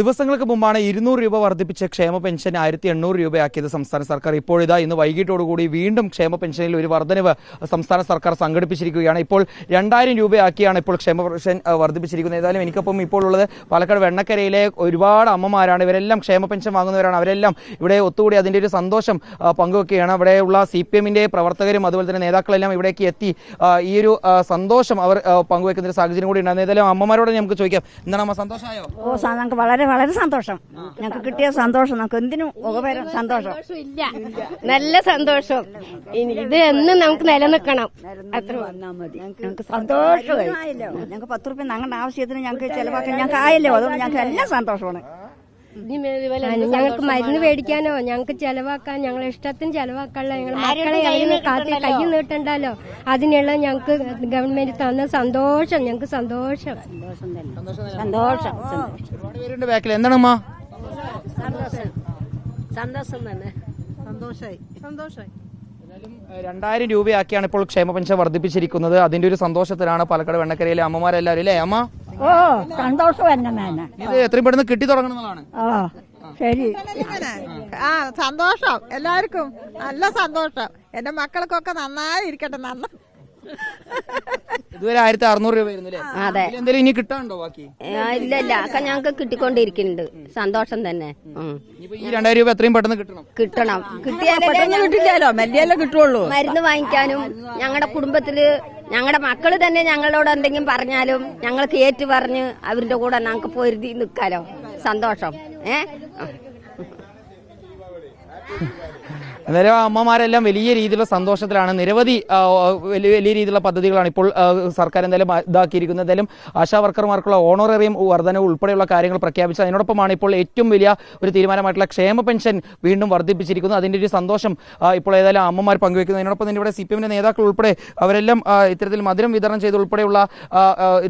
ദിവസങ്ങൾക്ക് മുമ്പാണ് ഇരുന്നൂറ് രൂപ വർദ്ധിപ്പിച്ച ക്ഷേമ പെൻഷൻ ആയിരത്തി എണ്ണൂറ് രൂപയാക്കിയത് സംസ്ഥാന സർക്കാർ. ഇപ്പോഴിതാ ഇന്ന് വൈകിട്ടോടുകൂടി വീണ്ടും ക്ഷേമ പെൻഷനിൽ ഒരു വർധനവ് സംസ്ഥാന സർക്കാർ സംഘടിപ്പിച്ചിരിക്കുകയാണ്. ഇപ്പോൾ രണ്ടായിരം രൂപയാക്കിയാണ് ഇപ്പോൾ ക്ഷേമ പെൻഷൻ വർദ്ധിപ്പിച്ചിരിക്കുന്നത്. ഏതായാലും എനിക്കൊപ്പം ഇപ്പോൾ ഉള്ളത് പാലക്കാട് വെണ്ണക്കരയിലെ ഒരുപാട് അമ്മമാരാണ്. ഇവരെല്ലാം ക്ഷേമ പെൻഷൻ വാങ്ങുന്നവരാണ്. അവരെല്ലാം ഇവിടെ ഒത്തുകൂടി അതിന്റെ ഒരു സന്തോഷം പങ്കുവെക്കുകയാണ്. അവിടെയുള്ള സി പി എമ്മിന്റെ പ്രവർത്തകരും അതുപോലെ തന്നെ നേതാക്കളെല്ലാം ഇവിടേക്ക് എത്തി ഈ ഒരു സന്തോഷം അവർ പങ്കുവെക്കുന്ന ഒരു സാഹചര്യം കൂടി ഉണ്ടായിരുന്നു. ഏതായാലും അമ്മമാരോട് നമുക്ക് ചോദിക്കാം. എന്താണ് അമ്മ സന്തോഷമായോ ഓ ഞങ്ങൾക്ക് വളരെ വളരെ സന്തോഷം. ഞങ്ങൾക്ക് കിട്ടിയ സന്തോഷം. നമുക്ക് എന്തിനും ഉപകാരം സന്തോഷം. നല്ല സന്തോഷം. ഇത് എന്നും നമുക്ക് നിലനിൽക്കണം. അത്ര ഞങ്ങൾക്ക് സന്തോഷമായി. ഞങ്ങൾക്ക് പത്ത് റുപ്യ ഞങ്ങളുടെ ആവശ്യത്തിന് ഞങ്ങൾക്ക് ചിലവാക്കാൻ ഞങ്ങൾക്ക് ആയല്ലോ. അതുകൊണ്ട് ഞങ്ങൾക്ക് എല്ലാം സന്തോഷമാണ്. ഞങ്ങൾക്ക് മരുന്ന് മേടിക്കാനോ? ഞങ്ങൾക്ക് ചെലവാക്കാൻ ഞങ്ങളെ ഇഷ്ടത്തിന് ചെലവാക്കാനുള്ള ഞങ്ങൾ മക്കളെ കയ്യിൽ നീട്ടണ്ടല്ലോ. അതിനുള്ള ഞങ്ങൾക്ക് ഗവൺമെന്റ് തന്ന സന്തോഷം ഞങ്ങൾക്ക് സന്തോഷം. സന്തോഷം. ബാക്കിൽ എന്താണ് അമ്മ സന്തോഷം. തന്നെ. സന്തോഷമായി രണ്ടായിരം രൂപയാക്കിയാണ് ഇപ്പോൾ ക്ഷേമ പെൻഷൻ വർദ്ധിപ്പിച്ചിരിക്കുന്നത്. അതിന്റെ ഒരു സന്തോഷത്തിലാണ് പാലക്കാട് വെണ്ണക്കരയിലെ അമ്മമാരെല്ലാവരും അല്ലേ അമ്മ? ഓ സന്തോഷം ഇത് എത്രയും പെട്ടെന്ന് കിട്ടി തുടങ്ങണമെന്നാണ് ആ. ശരി. ആ സന്തോഷം. എല്ലാവർക്കും നല്ല സന്തോഷം. എന്റെ മക്കൾക്കൊക്കെ നന്നായി ഇരിക്കട്ടെ നന്ന ഇതുവരെ ആയിരത്തി അറുന്നൂറ് രൂപ അതെ. എന്തെങ്കിലും ഇനി കിട്ടാണ്ടോ ബാക്കി? ആ, ഇല്ല ഇല്ല. ഒക്കെ ഞങ്ങൾക്ക് കിട്ടിക്കൊണ്ടിരിക്കുന്നുണ്ട്. സന്തോഷം തന്നെ. ഈ രണ്ടായിരം രൂപ എത്രയും പെട്ടെന്ന് കിട്ടണം. കിട്ടണം. കിട്ടില്ലല്ലോ മെല്ലിയല്ലേ കിട്ടുള്ളൂ. മരുന്ന് വാങ്ങിക്കാനും ഞങ്ങളുടെ കുടുംബത്തിൽ ഞങ്ങളുടെ മക്കൾ തന്നെ ഞങ്ങളോട് എന്തെങ്കിലും പറഞ്ഞാലും ഞങ്ങൾക്ക് ഏറ്റു പറഞ്ഞ് അവരുടെ കൂടെ ഞങ്ങൾക്ക് പൊരുതി നിൽക്കാലോ സന്തോഷം. ഏ. അന്നേരം അമ്മമാരെല്ലാം വലിയ രീതിയിലുള്ള സന്തോഷത്തിലാണ്. നിരവധി വലിയ വലിയ രീതിയിലുള്ള പദ്ധതികളാണ് ഇപ്പോൾ സർക്കാർ എന്തായാലും ഇതാക്കിയിരിക്കുന്നത്. എന്തായാലും ആശാ വർക്കർമാർക്കുള്ള ഓണറേറിയം വർധനവ് ഉൾപ്പെടെയുള്ള കാര്യങ്ങൾ പ്രഖ്യാപിച്ചത്. അതിനോടൊപ്പമാണ് ഇപ്പോൾ ഏറ്റവും വലിയ ഒരു തീരുമാനമായിട്ടുള്ള ക്ഷേമ പെൻഷൻ വീണ്ടും വർദ്ധിപ്പിച്ചിരിക്കുന്നത്. അതിന്റെ ഒരു സന്തോഷം ഇപ്പോൾ ഏതായാലും അമ്മമാർ പങ്കുവെക്കുന്നത് അതിനോടൊപ്പം തന്നെ ഇവിടെ സി പി എമ്മിന്റെ നേതാക്കൾ ഉൾപ്പെടെ അവരെല്ലാം ഇത്തരത്തിൽ മധുരം വിതരണം ചെയ്ത് ഉൾപ്പെടെയുള്ള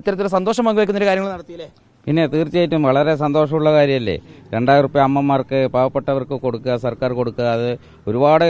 ഇത്തരത്തിൽ സന്തോഷം പങ്കുവെക്കുന്ന കാര്യങ്ങൾ നടത്തിയില്ലേ? പിന്നെ തീർച്ചയായിട്ടും വളരെ സന്തോഷമുള്ള കാര്യമല്ലേ? രണ്ടായിരം റുപ്യ അമ്മമാർക്ക് പാവപ്പെട്ടവർക്ക് കൊടുക്കുക സർക്കാർ കൊടുക്കുക അത് ഒരുപാട്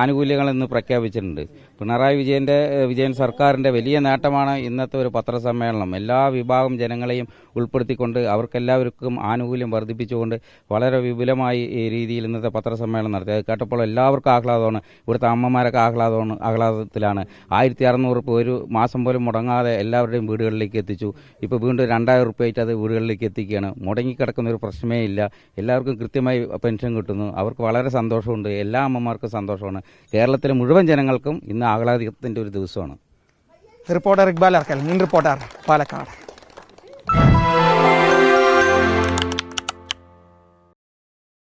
ആനുകൂല്യങ്ങൾ ഇന്ന് പ്രഖ്യാപിച്ചിട്ടുണ്ട്. പിണറായി വിജയന്റെ വിജയൻ സർക്കാരിന്റെ വലിയ നേട്ടമാണ് ഇന്നത്തെ ഒരു പത്രസമ്മേളനം. എല്ലാ വിഭാഗം ജനങ്ങളെയും ഉൾപ്പെടുത്തിക്കൊണ്ട് അവർക്കെല്ലാവർക്കും ആനുകൂല്യം വർദ്ധിപ്പിച്ചുകൊണ്ട് വളരെ വിപുലമായി ഈ രീതിയിൽ ഇന്നത്തെ പത്രസമ്മേളനം നടത്തി. അത് കേട്ടപ്പോൾ എല്ലാവർക്കും ആഹ്ലാദമാണ്. ഇവിടുത്തെ അമ്മമാരൊക്കെ ആഹ്ലാദമാണ് ആഹ്ലാദത്തിലാണ്. ആയിരത്തി അറുന്നൂറ് രൂപ ഒരു മാസം പോലും മുടങ്ങാതെ എല്ലാവരുടെയും വീടുകളിലേക്ക് എത്തിച്ചു. ഇപ്പോൾ വീണ്ടും രണ്ടായിരം റുപ്യായിട്ട് അത് വീടുകളിലേക്ക് എത്തിക്കുകയാണ്. മുടങ്ങിക്കിടക്കുന്ന ഒരു പ്രശ്നമേ ഇല്ല. എല്ലാവർക്കും കൃത്യമായി പെൻഷൻ കിട്ടുന്നു. അവർക്ക് വളരെ സന്തോഷമുണ്ട്. എല്ലാ അമ്മമാർക്കും സന്തോഷമാണ്. കേരളത്തിലെ മുഴുവൻ ജനങ്ങൾക്കും ഇന്ന് ആഹ്ലാദത്തിന്റെ ഒരു ദിവസമാണ്. റിപ്പോർട്ടർ ഇക്ബാൽ അർക്കൽ മുൻ റിപ്പോർട്ടർ പാലക്കാട്.